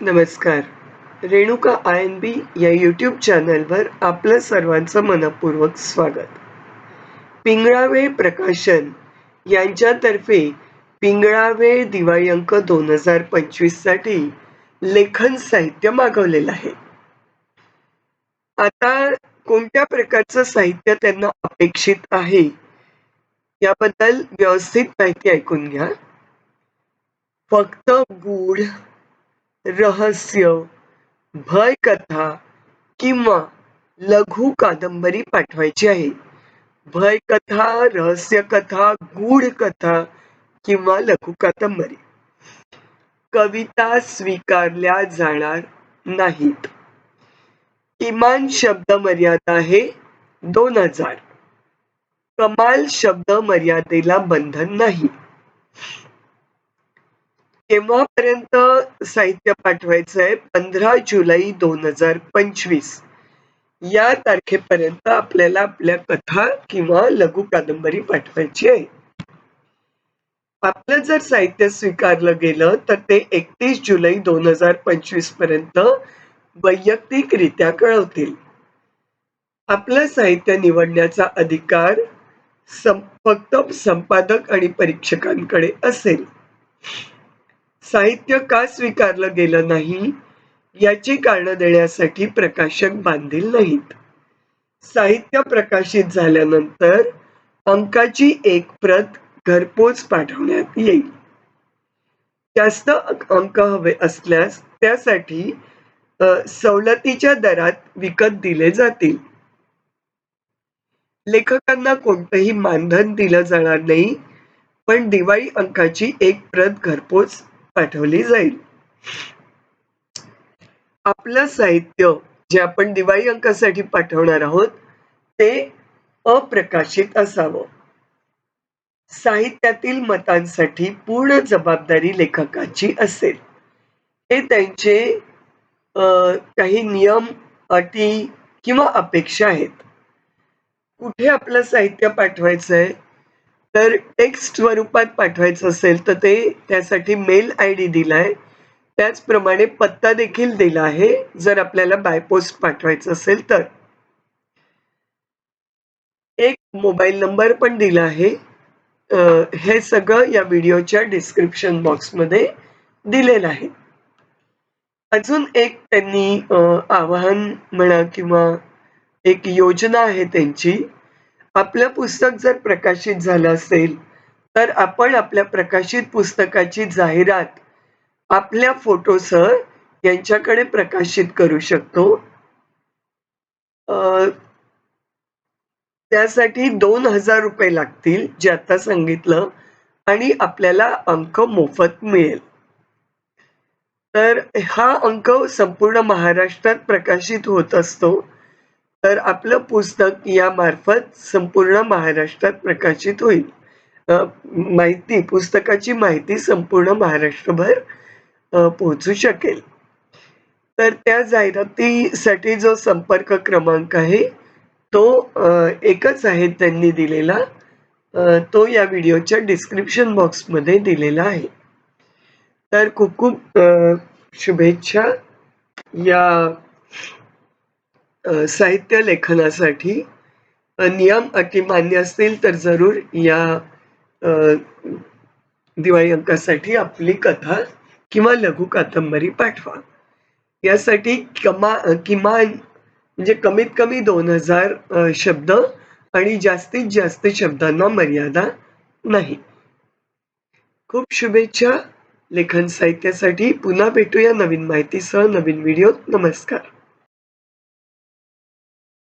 नमस्कार. Renuka I N बी या YouTube चॅनलवर आपलं सर्वांचं मनपूर्वक स्वागत. पिंगळावे प्रकाशन यांच्यातर्फे पिंगळावे दिवाळी अंक दोन हजार पंचवीससाठी लेखन साहित्य मागवलेलं आहे. आता कोणत्या प्रकारचं साहित्य त्यांना अपेक्षित आहे याबद्दल व्यवस्थित माहिती ऐकून घ्या. फक्त गूढ रहस्य भय कथा किंवा लघु कादंबरी पाठवायची आहे. भय कथा रहस्य कथा गूढ कथा किंवा लघु कादंबरी. कविता स्वीकारल्या जाणार नाहीत. किमान शब्द मर्यादा आहे दोन हजार. कमाल शब्द मर्यादेला बंधन नाही. केव्हापर्यंत साहित्य पाठवायचं आहे? पंधरा जुलै दोन हजार पंचवीस. या तारखेपर्यंत आपल्याला आपल्या कथा किंवा लघु कादंबरी पाठवायची आहे. आपलं जर साहित्य स्वीकारलं गेलं तर ते एकतीस जुलै दोन हजार पंचवीसपर्यंत वैयक्तिकरित्या कळवतील. आपलं साहित्य निवडण्याचा अधिकार फक्त संपादक आणि परीक्षकांकडे असेल. साहित्य का स्वीकारलं गेलं नाही? याची कारण देण्यासाठी प्रकाशक बांधील नाहीत. साहित्य प्रकाशित झाल्यानंतर अंकाची एक प्रत घरपोच पाठवण्यात येईल. जास्त अंक हवे असल्यास त्यासाठी सवलतीच्या दरात विकत दिले जातील. लेखकांना कोणतंही मानधन दिलं जाणार नाही पण दिवाळी अंकाची एक प्रत घरपोच पाठवली जाईल. आपलं साहित्य जे आपण दिवाळी अंकासाठी पाठवणार आहोत ते अप्रकाशित असावं. साहित्यातील मतांसाठी पूर्ण जबाबदारी लेखकाची असेल. हे त्यांचे काही नियम अटी किंवा अपेक्षा आहेत. कुठे आपलं साहित्य पाठवायचं आहे तर टेक्स्ट स्वरूपात पाठवायचं असेल तर ते त्यासाठी मेल आय डी दिलाय. त्याचप्रमाणे पत्ता देखील दिला आहे जर आपल्याला बाय पोस्ट पाठवायचं असेल तर. एक मोबाईल नंबर पण दिला आहे. हे सगळं या व्हिडिओच्या डिस्क्रिप्शन बॉक्समध्ये दिलेलं आहे. अजून एक त्यांनी आवाहन म्हणा किंवा एक योजना आहे त्यांची आपलं पुस्तक जर प्रकाशित झालं असेल तर आपण आपल्या प्रकाशित पुस्तकाची जाहिरात आपल्या फोटोसह यांच्याकडे प्रकाशित करू शकतो. त्यासाठी दोन हजार रुपये लागतील जे आता सांगितलं आणि आपल्याला अंक मोफत मिळेल. तर हा अंक संपूर्ण महाराष्ट्रात प्रकाशित होत असतो. तर आपलं पुस्तक या मार्फत संपूर्ण महाराष्ट्रात प्रकाशित होईल. माहिती पुस्तकाची माहिती संपूर्ण महाराष्ट्रभर पोहोचू शकेल. तर त्या जाहिरातीसाठी जो संपर्क क्रमांक आहे तो एकच आहे त्यांनी दिलेला. तो या व्हिडिओच्या डिस्क्रिप्शन बॉक्समध्ये दिलेला आहे. तर खूप खूप शुभेच्छा या साहित्य लेखनासाठी नियम अटी मान्य असतील तर जरूर या दिवाळी अंकासाठी आपली कथा किंवा लघु कादंबरी पाठवा. यासाठी कमा किमान म्हणजे कमीत कमी दोन हजार शब्द आणि जास्तीत जास्त शब्दांना मर्यादा नाही. खूप शुभेच्छा लेखन साहित्यासाठी. पुन्हा भेटूया नवीन माहितीसह नवीन व्हिडिओ नमस्कार.